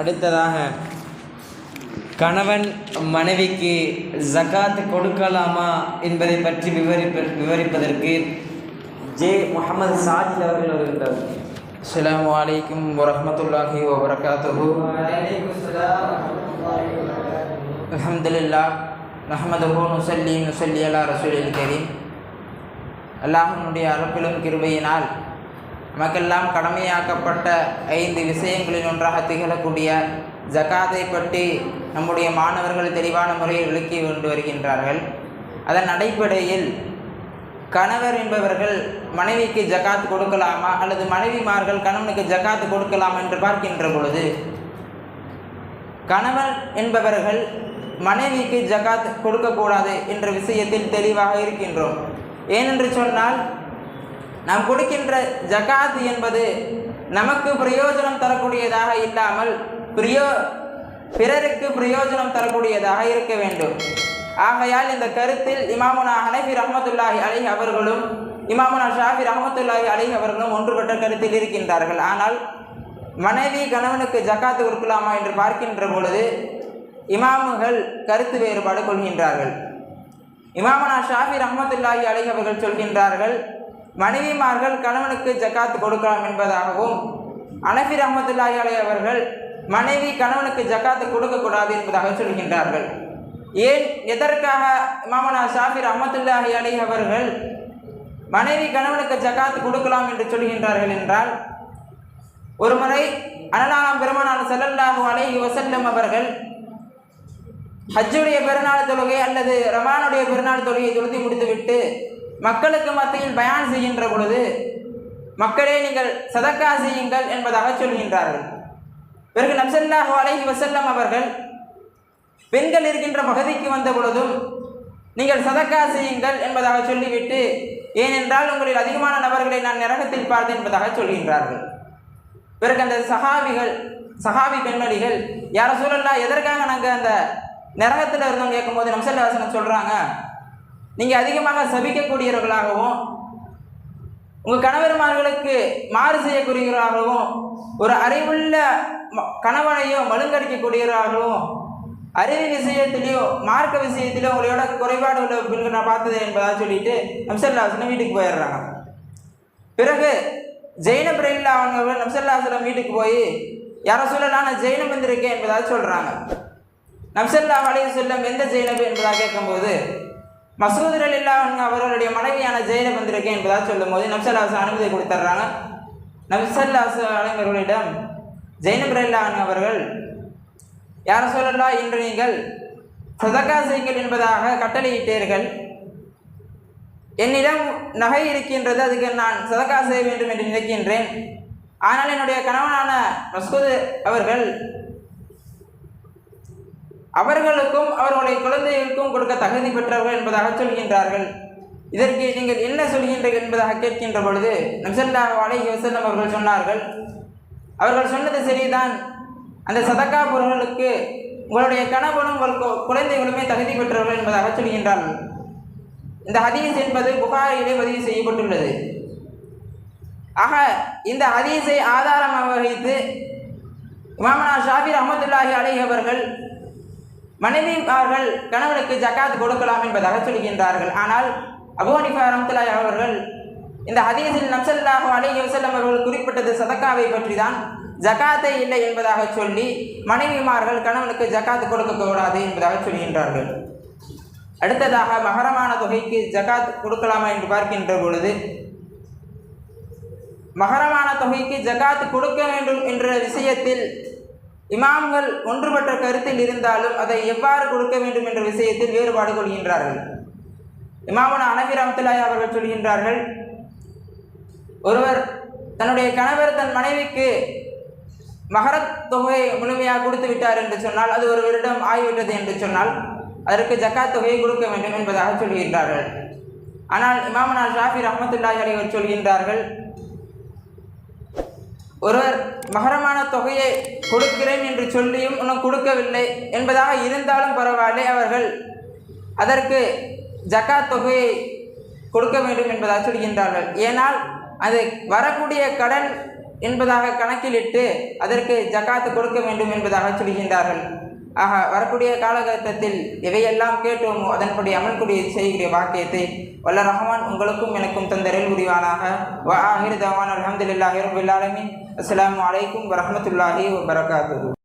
அடுத்ததாக கணவன் மனைவிக்கு ஜகாத் கொடுக்கலாமா என்பதை பற்றி விவரிப்ப விவரிப்பதற்கு ஜே. முகமது சாஜித் அவர்கள் வருகின்றார். அஸ்ஸலாமு அலைக்கும் வரஹ்மத்துல்லாஹி வபரகாத்துஹு. அல்ஹம்துலில்லாஹ் நஹ்மதுஹு நுசல்லி நுசல்லி அல்லா ரசூலில் கரீம். அல்லாஹனுடைய அரப்பிலும் கிருபையினால் நமக்கெல்லாம் கடமையாக்கப்பட்ட ஐந்து விஷயங்களில் ஒன்றாக திகழக்கூடிய ஜகாத்தை பற்றி நம்முடைய மாணவர்கள் தெளிவான முறையில் விளக்கி கொண்டு வருகின்றார்கள். அதன் அடிப்படையில் கணவர் என்பவர்கள் மனைவிக்கு ஜகாத் கொடுக்கலாமா அல்லது மனைவிமார்கள் கணவனுக்கு ஜகாத் கொடுக்கலாமா என்று பார்க்கின்ற பொழுது கணவன் என்பவர்கள் மனைவிக்கு ஜகாத் கொடுக்கக்கூடாது என்ற விஷயத்தில் தெளிவாக இருக்கின்றோம். ஏனென்று சொன்னால் நாம் கொடுக்கின்ற ஜகாத் என்பது நமக்கு பிரயோஜனம் தரக்கூடியதாக இல்லாமல் பிரியோ பிறருக்கு பிரயோஜனம் தரக்கூடியதாக இருக்க வேண்டும். ஆகையால் இந்த கருத்தில் இமாமுனா ஹனஃபி ரஹமத்துல்லாஹி அலி அவர்களும் இமாமுனா ஷாஃபி ரஹமத்துல்லாஹி அலி அவர்களும் ஒன்றுபட்ட கருத்தில் இருக்கின்றார்கள். ஆனால் மனைவி கணவனுக்கு ஜக்காத்து கொடுக்கலாமா என்று பார்க்கின்ற பொழுது இமாமுகள் கருத்து வேறுபாடு கொள்கின்றார்கள். இமாமனா ஷாஃபி ரஹமத்துல்லாஹி அலி அவர்கள் சொல்கின்றார்கள் மனைவிமார்கள் கணவனுக்கு ஜக்காத்து கொடுக்கலாம் என்பதாகவும் அனபி ரஹமத்துல்லாஹி அலை அவர்கள் மனைவி கணவனுக்கு ஜக்காத்து கொடுக்கக்கூடாது என்பதாக சொல்கின்றார்கள். ஏன்? எதற்காக மாமனா ஷாஃபி ரஹமத்துல்லாஹி அலை அவர்கள் மனைவி கணவனுக்கு ஜக்காத்து கொடுக்கலாம் என்று சொல்கின்றார்கள் என்றால் ஒரு முறை அனலானாம் பெருமானான செல்லல்லாஹு அலைஹி வசல்லம் அவர்கள் ஹஜ்ஜுடைய பெருநாள் தொழுகை அல்லது ரமானுடைய பெருநாள் தொழுகையை தொழுதி முடித்துவிட்டு மக்களுக்கு மத்தியில் பயான் செய்கின்ற பொழுது மக்களே நீங்கள் சதக்கா செய்யுங்கள் என்பதாக சொல்கின்றார்கள். பிறகு நம்சல்லாஹு அலைஹி வசல்லம் அவர்கள் பெண்கள் இருக்கின்ற பகுதிக்கு வந்த பொழுதும் நீங்கள் சதக்கா செய்யுங்கள் என்பதாக சொல்லிவிட்டு ஏனென்றால் உங்களில் அதிகமான நபர்களை நான் நரகத்தில் பார்த்தேன் என்பதாக சொல்கின்றார்கள். பிறகு அந்த சஹாபிகள் சஹாபி பெண்மணிகள் யார சூழல்லா எதற்காக நாங்கள் அந்த நரகத்தில் இருந்தோம் கேட்கும்போது நம்சல்லாசனம் சொல்கிறாங்க நீங்கள் அதிகமாக சபிக்கக்கூடியவர்களாகவும் உங்கள் கணவர்மார்களுக்கு மாறு செய்யக்கூடியவர்களாகவும் ஒரு அறிவுள்ள ம- கணவனையோ மழுங்கடிக்கக்கூடியவர்களாகவும் அறிவு விஷயத்திலையோ மார்க்க விஷயத்திலோ உங்களோட குறைபாடு உள்ள பெண்கள் நான் பார்த்தது என்பதாக சொல்லிட்டு நம்சல்லாசனம் வீட்டுக்கு போயிடுறாங்க. பிறகு ஜெயின ரயில்லா அவங்க நம்சல்லாசனம் வீட்டுக்கு போய் யாரை சொல்லலாம் நான் ஜெயினம் வந்திருக்கேன் என்பதாக சொல்கிறாங்க நம்சல்லா வலையை சொல்லம் எந்த ஜெயினபு என்பதாக கேட்கும்போது மசூதர் ரலில்லா அவர்களுடைய மனைவியான ஜெயினப் வந்திருக்கேன் என்பதாக சொல்லும்போது நம்சல்லாச அனுமதி கொடுத்துட்றாங்க. நம்சல்லாச அலைவர்களிடம் ஜெயினப் ரலில்லா அவர்கள் யார சொல்லலா இன்று நீங்கள் சதக்கா செய்யுங்கள் என்பதாக கட்டளையிட்டீர்கள். என்னிடம் நகை இருக்கின்றது அதுக்கு நான் சதக்கா செய்ய வேண்டும் என்று நினைக்கின்றேன். ஆனால் என்னுடைய கணவனான மசூது அவர்கள் அவர்களுக்கும் அவர்களுடைய குழந்தைகளுக்கும் கொடுக்க தகுதி பெற்றவர்கள் என்பதாக சொல்கின்றார்கள். இதற்கு நீங்கள் என்ன சொல்கின்றீர்கள் என்பதாக கேட்கின்ற பொழுது நம்சல்லா அலைஹி வஸல்லம் அவர்கள் சொன்னார்கள் அவர்கள் சொன்னது சரிதான். அந்த சதக்கா பொருள்களுக்கு உங்களுடைய கணவனும் உங்கள் குழந்தைகளுமே தகுதி பெற்றவர்கள் என்பதாக சொல்கின்றார்கள். இந்த ஹதீஸ் என்பது புகாரிலே பதிவு செய்யப்பட்டுள்ளது. ஆக இந்த ஹதீஸை ஆதாரமாக வைத்து இமாமனா ஷாபிர் அஹமதுல்லாஹி அலைஹி அவர்கள் மனைவிமார்கள் கணவனுக்கு ஜக்காத் கொடுக்கலாம் என்பதாக சொல்கின்றார்கள். ஆனால் அபோனிபா ரம்துலாய் அவர்கள் இந்த ஹதீஸில் நம்சல்லாஹு அலைஹி வஸல்லம் அவர்கள் குறிப்பிட்டது சதக்காவை பற்றி தான் ஜகாத்தை இல்லை என்பதாக சொல்லி மனைவிமார்கள் கணவனுக்கு ஜகாத் கொடுக்கக்கூடாது என்பதாக சொல்கின்றார்கள். அடுத்ததாக மகரமான தொகைக்கு ஜகாத் கொடுக்கலாமா என்று பார்க்கின்ற பொழுது மகரமான தொகைக்கு ஜகாத் கொடுக்க வேண்டும் என்ற விஷயத்தில் இமாம்கள் ஒன்றுபட்ட கருத்தில் இருந்தாலும் அதை எவ்வாறு கொடுக்க வேண்டும் என்ற விஷயத்தில் வேறுபாடு கொள்கின்றார்கள். இமாமன் அனபி ரஹ்மத்துல்லாஹி அவர்கள் சொல்கின்றார்கள் ஒருவர் தன்னுடைய கணவர் தன் மனைவிக்கு மகரத் தொகையை முழுமையாக கொடுத்து விட்டார் என்று சொன்னால் அது ஒரு வருடம் ஆகிவிட்டது என்று சொன்னால் அதற்கு ஜக்காத் தொகையை கொடுக்க வேண்டும் என்பதாக சொல்கின்றார்கள். ஆனால் இமாமனா ஷாஃபி ரஹ்மத்துல்லாஹி அலைவர் சொல்கின்றார்கள் ஒருவர் மகரமான தொகையை கொடுக்கிறேன் என்று சொல்லியும் இன்னும் கொடுக்கவில்லை என்பதாக இருந்தாலும் பரவாயில்லை. அவர்கள் அதற்கு ஜக்காத் தொகையை கொடுக்க வேண்டும் என்பதாக சொல்கின்றார்கள். ஏனால் அது வரக்கூடிய கடன் என்பதாக கணக்கிலிட்டு அதற்கு ஜகாத்து கொடுக்க வேண்டும் என்பதாக சொல்கின்றார்கள். ஆக வரக்கூடிய காலகட்டத்தில் எவையெல்லாம் கேட்டோமோ அதன்படி அமல்குடி செய்கிற வாக்கியத்தை வல்ல ரஹ்மான் உங்களுக்கும் எனக்கும் தந்தரில் உரிவானாக வ ஆஹிர் தவான் அலமதுல்லாஹி ரபுல்லாலமின் அஸ்லாம் அஸ்ஸலாமு அலைக்கும் வரகாத்து